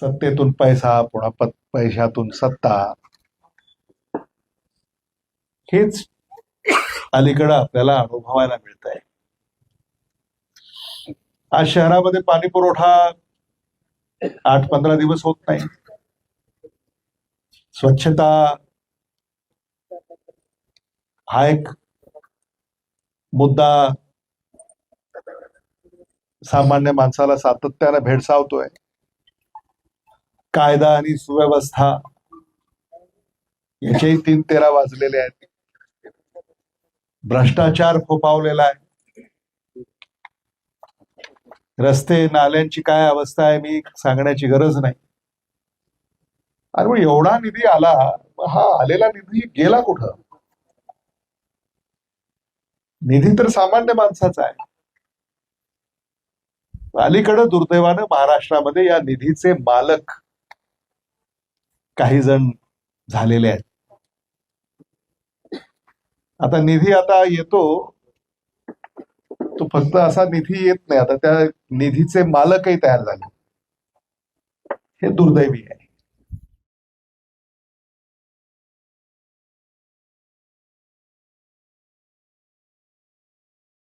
सत्तेतून पैसा पुन्हा पैशातून सत्ता. हेच अलीकडं आपल्याला अनुभवायला मिळत आहे आज शहरामध्ये पाणी पुरवठा आठ पंधरा दिवस होत नाही. स्वच्छता हा एक मुद्दा सामान्य माणसाला सातत्यानं भेडसावतोय. कायदा आणि सुव्यवस्था याचेही तीन तेरा वाजलेले आहेत. भ्रष्टाचार फोपावलेला आहे. रस्ते नाल्यांची काय अवस्था आहे मी सांगण्याची गरज नाही. अरे मग एवढा निधी आला हा आलेला निधी गेला कुठं? निधी तर सामान्य माणसाचा आहे. अलीकडे दुर्दैवानं महाराष्ट्रामध्ये या निधीचे मालक काही जण झालेले आहेत. आता निधी आता येतो. तो फक्त असा निधी येत नाही. आता त्या निधीचे मालकही तयार झाले. हे दुर्दैवी आहे.